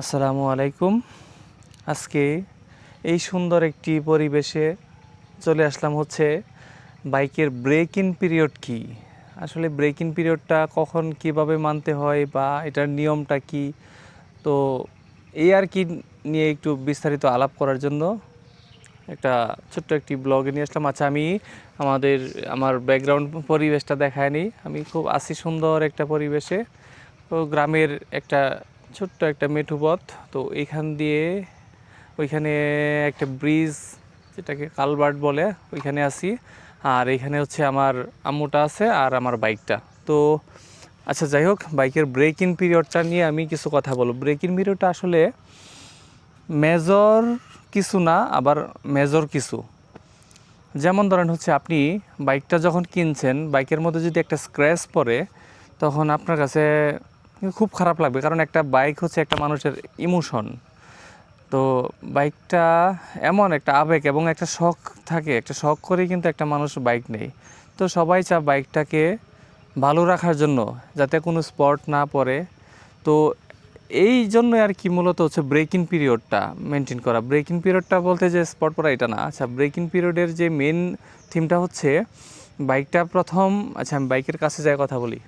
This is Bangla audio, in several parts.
আসসালামু আলাইকুম। আজকে এই সুন্দর একটি পরিবেশে চলে আসলাম হচ্ছে বাইকের ব্রেক ইন পিরিয়ড কি? আসলে ব্রেক ইন পিরিয়ডটা কখন কীভাবে মানতে হয় বা এটার নিয়মটা কি? তো এই আর কি নিয়ে একটু বিস্তারিত আলাপ করার জন্য একটা ছোট্ট একটি ব্লগে নিয়ে আসলাম। আচ্ছা আমি আমাদের, আমার ব্যাকগ্রাউন্ড পরিবেশটা দেখায়নি। আমি খুব আছি সুন্দর একটা পরিবেশে। তো গ্রামের একটা ছোট্ট একটা মেঠু পথ। তো এখান দিয়ে ওইখানে একটা ব্রিজ যেটাকে কালভার্ট বলে, ওইখানে আছি আর এখানে হচ্ছে আমার আম্মুটা আছে আর আমার বাইকটা তো আচ্ছা যাই হোক বাইকের ব্রেক ইন পিরিয়ডটা নিয়ে আমি কিছু কথা বলব। ব্রেক ইন পিরিয়ডটা আসলে মেজর কিছু না, আবার মেজর কিছু। যেমন ধরেন হচ্ছে আপনি বাইকটা যখন কিনছেন বাইকের মধ্যে যদি একটা স্ক্র্যাচ পড়ে, তখন আপনার কাছে খুব খারাপ লাগবে, কারণ একটা বাইক হচ্ছে একটা মানুষের ইমোশন তো বাইকটা এমন একটা আবেগ এবং একটা শখ থাকে, একটা শখ করেই কিন্তু একটা মানুষ বাইক নেই তো সবাই চা বাইকটাকে ভালো রাখার জন্য, যাতে কোনো স্পট না পড়ে। তো এই জন্য আর কি মূলত হচ্ছে ব্রেক ইন পিরিয়ডটা মেনটেন করা। ব্রেক ইন পিরিয়ডটা বলতে যে স্পট পড়া, এটা না। আচ্ছা ব্রেক ইন পিরিয়ডের যে মেন থিমটা হচ্ছে বাইকটা প্রথম আচ্ছা আমি বাইকের কাছে যাই, কথা বলি।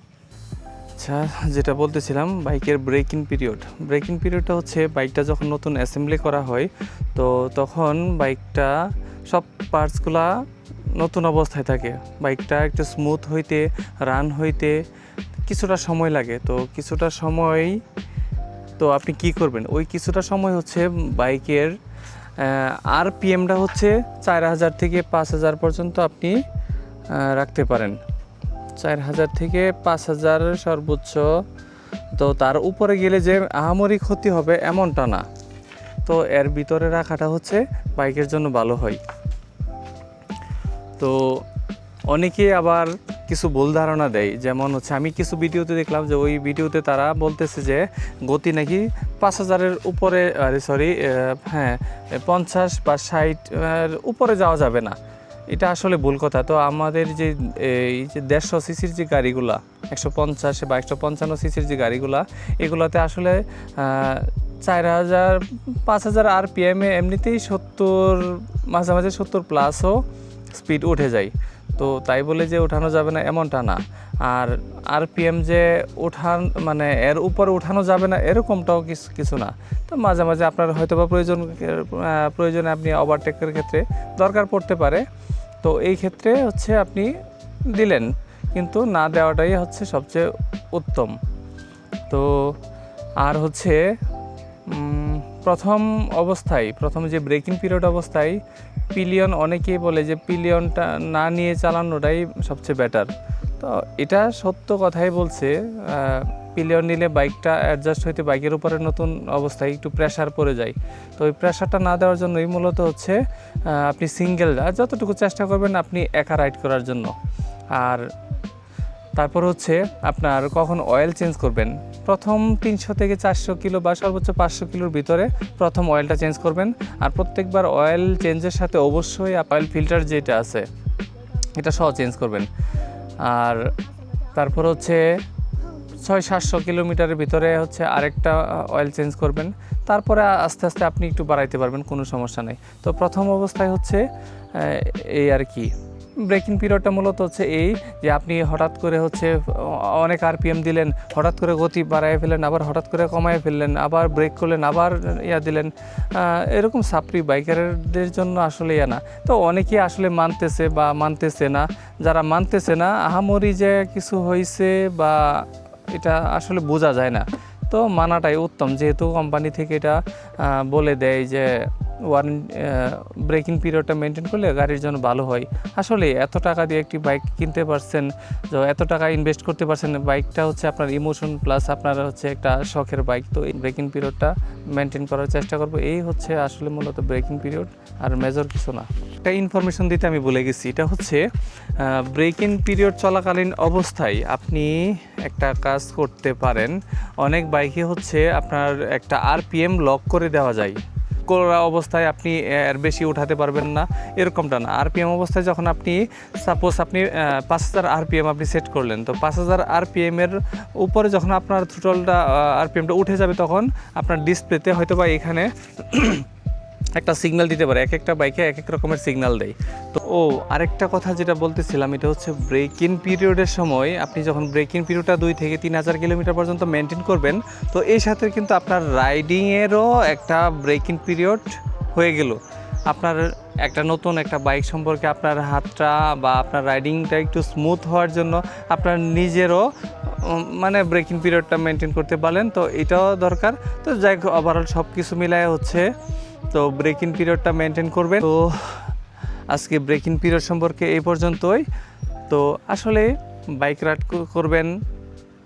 আচ্ছা যেটা বলতেছিলাম, বাইকের ব্রেক পিরিয়ড ব্রেক পিরিয়ডটা হচ্ছে বাইকটা যখন নতুন অ্যাসেম্বলি করা হয়, তো তখন বাইকটা সব পার্টসগুলা নতুন অবস্থায় থাকে। বাইকটা একটু স্মুথ হইতে রান হইতে কিছুটা সময় লাগে। তো কিছুটা সময়, তো আপনি কি করবেন? ওই কিছুটা সময় হচ্ছে বাইকের আর পিএমটা হচ্ছে চার হাজার থেকে পাঁচ হাজার পর্যন্ত আপনি রাখতে পারেন। চার হাজার থেকে পাঁচ হাজার সর্বোচ্চ। তো তার উপরে গেলে যে আহামরি ক্ষতি হবে এমনটা না। তো এর ভিতরে রাখাটা হচ্ছে বাইকের জন্য ভালো হয়। তো অনেকে আবার কিছু ভুল ধারণা দেয়, যেমন হচ্ছে আমি কিছু ভিডিওতে দেখলাম যে ওই ভিডিওতে তারা বলতেছে যে গতি নাকি পাঁচ হাজারের উপরে সরি হ্যাঁ পঞ্চাশ বা ষাট উপরে যাওয়া যাবে না। এটা আসলে ভুল কথা। তো আমাদের যে, এই যে দেড়শো সিসির যে গাড়িগুলা, একশো পঞ্চাশ বা একশো পঞ্চান্ন সিসির যে গাড়িগুলা, এগুলাতে আসলে চার হাজার, পাঁচ হাজার আর পি এমে এমনিতেই সত্তর মাঝে মাঝে সত্তর প্লাসও স্পিড উঠে যায়। তো তাই বলে যে ওঠানো যাবে না এমনটা না। আর আর পিএম যে ওঠান মানে এর উপরে উঠানো যাবে না এরকমটাও কিছু কিছু না। তো মাঝে মাঝে আপনার হয়তো বা প্রয়োজন প্রয়োজনে আপনি ওভারটেকের ক্ষেত্রে দরকার পড়তে পারে। তো এই ক্ষেত্রে হচ্ছে আপনি দিলেন, কিন্তু না দেওয়াটাই হচ্ছে সবচেয়ে উত্তম। তো আর হচ্ছে প্রথম অবস্থায়, প্রথম যে ব্রেকিং পিরিয়ড অবস্থায় পিলিয়ন অনেকেই বলে যে পিলিয়নটা না নিয়ে চালানোটাই সবচেয়ে বেটার তো এটা সত্য কথাই বলছে পিলিয়ন নিলে বাইকটা অ্যাডজাস্ট হইতে বাইকের উপরে নতুন অবস্থায় একটু প্রেশার পড়ে যায়। তো ওই প্রেশারটা না দেওয়ার জন্যই মূলত হচ্ছে আপনি সিঙ্গেল যতটুকু চেষ্টা করবেন আপনি একা রাইড করার জন্য। আর তারপর হচ্ছে আপনার কখন অয়েল চেঞ্জ করবেন। প্রথম তিনশো থেকে চারশো কিলো বা সর্বোচ্চ পাঁচশো কিলোর ভিতরে প্রথম অয়েলটা চেঞ্জ করবেন। আর প্রত্যেকবার অয়েল চেঞ্জের সাথে অবশ্যই অয়েল ফিল্টার যেটা আছে, এটা সহ চেঞ্জ করবেন। আর তারপর হচ্ছে ছয়, সাতশো কিলোমিটারের ভিতরে হচ্ছে আরেকটা অয়েল চেঞ্জ করবেন। তারপরে আস্তে আস্তে আপনি একটু বাড়াইতে পারবেন, কোনো সমস্যা নেই। তো প্রথম অবস্থায় হচ্ছে এই আর কি ব্রেকিং পিরিয়ডটা মূলত হচ্ছে এই যে আপনি হঠাৎ করে হচ্ছে অনেক আরপিএম দিলেন, হঠাৎ করে গতি বাড়ায় ফেললেন, আবার হঠাৎ করে কমায় ফেললেন, আবার ব্রেক করলেন, আবার ইয়া দিলেন। এরকম সাপ্রি বাইকারদের জন্য আসলে ইয়া না। তো অনেকেই আসলে মানতেছে বা মানতেছে না। যারা মানতেছে না, আহামরি যে কিছু হয়েছে বা এটা আসলে বোঝা যায় না। তো মানাটাই উত্তম। যেহেতু কোম্পানি থেকে এটা বলে দেয় যে ওয়ান ব্রেকিং পিরিয়ডটা মেনটেন করলে গাড়ির জন্য ভালো হয়। আসলে এত টাকা দিয়ে একটি বাইক কিনতে পারছেন এত টাকা ইনভেস্ট করতে পারছেন বাইকটা হচ্ছে আপনার ইমোশন প্লাস আপনার হচ্ছে একটা শখের বাইক তো এই ব্রেকিং পিরিয়ডটা মেনটেন করার চেষ্টা করব। এই হচ্ছে আসলে মূলত ব্রেকিং পিরিয়ড আর মেজর কিছু না। একটা ইনফরমেশন দিতে আমি ভুলে গেছি, এটা হচ্ছে ব্রেকিং পিরিয়ড চলাকালীন অবস্থায় আপনি একটা কাজ করতে পারেন। অনেক বাইকে হচ্ছে আপনার একটা আরপিএম লক করে দেওয়া যায়। করা অবস্থায় আপনি এর বেশি উঠাতে পারবেন না। এরকমটা না। আরপিএম অবস্থায় যখন আপনি সাপোজ আপনি পাঁচ হাজার আরপিএম আপনি সেট করলেন, তো পাঁচ হাজার আরপিএমের উপরে যখন আপনার থ্রোটলটা আরপিএমটা উঠে যাবে তখন আপনার ডিসপ্লেতে হয়তো বা এখানে একটা সিগনাল দিতে পারে, এক একটা বাইকে এক এক রকমের সিগন্যাল দেয়। তো, ও, আরেকটা কথা যেটা বলতেছিলাম, এটা হচ্ছে ব্রেক ইন পিরিয়ডের সময় আপনি যখন ব্রেক ইন পিরিয়ডটা দুই থেকে তিন হাজার কিলোমিটার পর্যন্ত মেনটেন করবেন, তো এই সাথে কিন্তু আপনার রাইডিংয়েরও একটা ব্রেক ইন পিরিয়ড হয়ে গেল। আপনার একটা নতুন একটা বাইক সম্পর্কে আপনার হাতটা বা আপনার রাইডিংটা একটু স্মুথ হওয়ার জন্য আপনার নিজেরও মানে ব্রেকিং পিরিয়ডটা মেনটেন করতে পারলেন, তো এটাও দরকার। তো যাই হোক ওভারঅল সব কিছু মিলায় হচ্ছে তো ব্রেকিং পিরিয়ডটা মেনটেন করবেন। তো আজকে ব্রেকিং পিরিয়ড সম্পর্কে এই পর্যন্তই। তো আসলে বাইক রাইড করবেন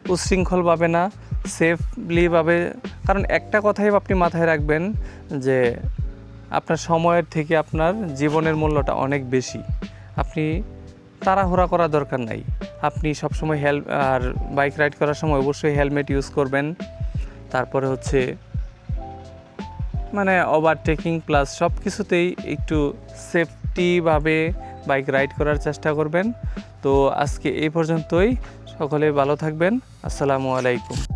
উচ্ছৃঙ্খলভাবে না সেফলিভাবে কারণ একটা কথাই আপনি মাথায় রাখবেন যে আপনার সময়ের থেকে আপনার জীবনের মূল্যটা অনেক বেশি। আপনি তাড়াহুড়া করা দরকার নাই। আপনি সবসময় হেল আর বাইক রাইড করার সময় অবশ্যই হেলমেট ইউজ করবেন। তারপরে হচ্ছে মানে ওভারটেকিং প্লাস সব কিছুতেই একটু সেফটিভাবে বাইক রাইড করার চেষ্টা করবেন। তো আজকে এই পর্যন্তই। সকলে ভালো থাকবেন। আসসালামু আলাইকুম।